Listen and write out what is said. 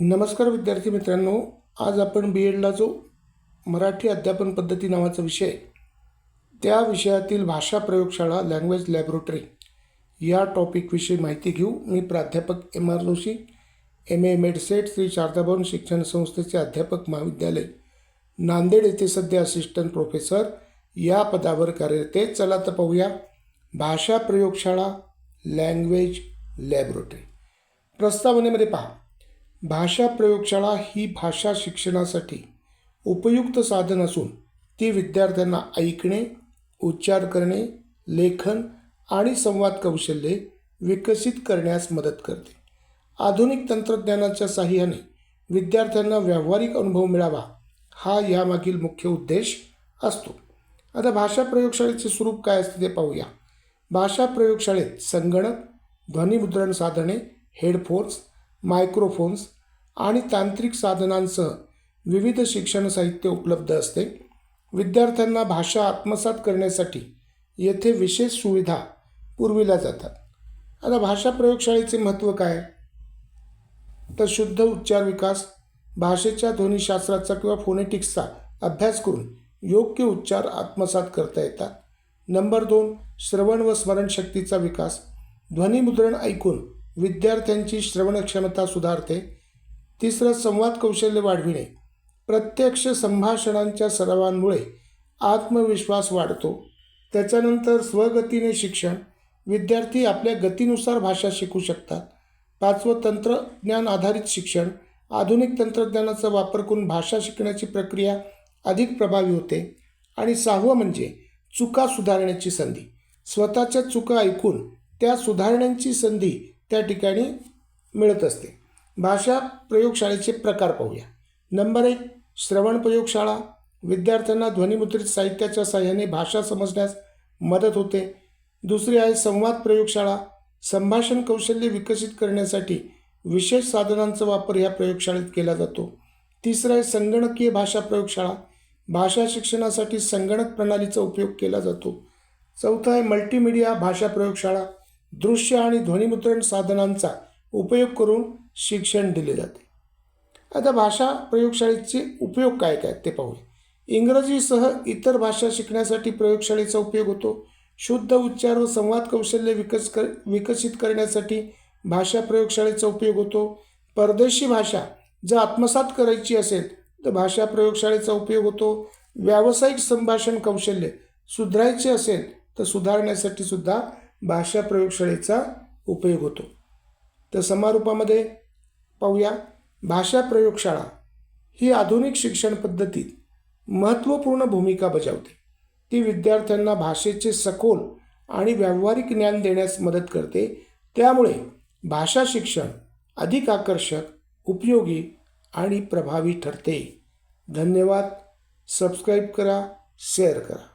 नमस्कार विद्यार्थी मित्रांनो आज आपण बी एडला जो मराठी अध्यापन पद्धती नावाचा विषय त्या विषयातील भाषा प्रयोगशाळा लँग्वेज लॅबोरेटरी या टॉपिकविषयी माहिती घेऊ. मी प्राध्यापक M R Joshi M A मेडसेट Shri Sharadabhavan शिक्षण संस्थेचे अध्यापक महाविद्यालय नांदेड येथे सध्या असिस्टंट प्रोफेसर या पदावर कार्यरत आहे. चला तर पाहूया. भाषा प्रयोगशाळा लँग्वेज लॅबोरेटरी प्रस्तावनेमध्ये पहा. भाषा प्रयोगशाळा ही भाषा शिक्षणासाठी उपयुक्त साधन असून ती विद्यार्थ्यांना ऐकणे उच्चार करणे लेखन आणि संवाद कौशल्ये विकसित करण्यास मदत करते. आधुनिक तंत्रज्ञानाच्या साह्याने विद्यार्थ्यांना व्यावहारिक अनुभव मिळावा हा यामागील मुख्य उद्देश असतो. आता भाषा प्रयोगशाळेचे स्वरूप काय असते ते पाहूया. भाषा प्रयोगशाळेत संगणक ध्वनिमुद्रण साधने हेडफोन्स मायक्रोफोन्स आणि तांत्रिक साधनांसह विविध शिक्षण साहित्य उपलब्ध असते. विद्यार्थ्यांना भाषा आत्मसात करण्यासाठी येथे विशेष सुविधा पुरविल्या जातात. आता भाषा प्रयोगशाळेचे महत्त्व काय? तर शुद्ध उच्चार विकास भाषेच्या ध्वनिशास्त्राचा किंवा फोनेटिक्सचा अभ्यास करून योग्य उच्चार आत्मसात करता येतात. नंबर दोन श्रवण व स्मरणशक्तीचा विकास. ध्वनिमुद्रण ऐकून विद्यार्थ्यांची श्रवणक्षमता सुधारते. तिसरं संवाद कौशल्य वाढविणे. प्रत्यक्ष संभाषणांच्या सरावांमुळे आत्मविश्वास वाढतो. त्याच्यानंतर स्वगतीने शिक्षण. विद्यार्थी आपल्या गतीनुसार भाषा शिकू शकतात. पाचवं तंत्रज्ञान आधारित शिक्षण. आधुनिक तंत्रज्ञानाचा वापर करून भाषा शिकण्याची प्रक्रिया अधिक प्रभावी होते. आणि सहावं म्हणजे चुका सुधारण्याची संधी. स्वतःच्या चुका ऐकून त्या सुधारण्याची संधी त्या ठिकाणी मिळत असते. भाषा प्रयोगशाळेचे प्रकार पाहूया. नंबर एक श्रवण प्रयोगशाळा. विद्यार्थ्यांना ध्वनिमुद्रित साहित्याच्या साह्याने भाषा समजण्यास मदत होते. दुसरी आहे संवाद प्रयोगशाळा. संभाषण कौशल्य विकसित करण्यासाठी विशेष साधनांचा वापर या प्रयोगशाळेत केला जातो. तिसरं आहे संगणकीय भाषा प्रयोगशाळा. भाषा शिक्षणासाठी संगणक प्रणालीचा उपयोग केला जातो. चौथं आहे मल्टीमीडिया भाषा प्रयोगशाळा. दृश्य आणि ध्वनिमुद्रण साधनांचा उपयोग करून शिक्षण दिले जाते. आता भाषा प्रयोगशाळेचे उपयोग काय काय ते पाहूया. इंग्रजीसह इतर भाषा शिकण्यासाठी प्रयोगशाळेचा उपयोग होतो. शुद्ध उच्चार व संवाद कौशल्य विकस कर विकसित करण्यासाठी भाषा प्रयोगशाळेचा उपयोग होतो. परदेशी भाषा जर आत्मसात करायची असेल तर भाषा प्रयोगशाळेचा उपयोग होतो. व्यावसायिक संभाषण कौशल्य सुधारायचे असेल तर सुधारण्यासाठी सुद्धा भाषा प्रयोगशाळेचा उपयोग होतो. तर समारोपामध्ये पाहूया. भाषा प्रयोगशाळा ही आधुनिक शिक्षण पद्धतीत महत्त्वपूर्ण भूमिका बजावते. ती विद्यार्थ्यांना भाषेचे सखोल आणि व्यावहारिक ज्ञान देण्यास मदत करते. त्यामुळे भाषा शिक्षण अधिक आकर्षक उपयोगी आणि प्रभावी ठरते. धन्यवाद. सबस्क्राईब करा शेअर करा.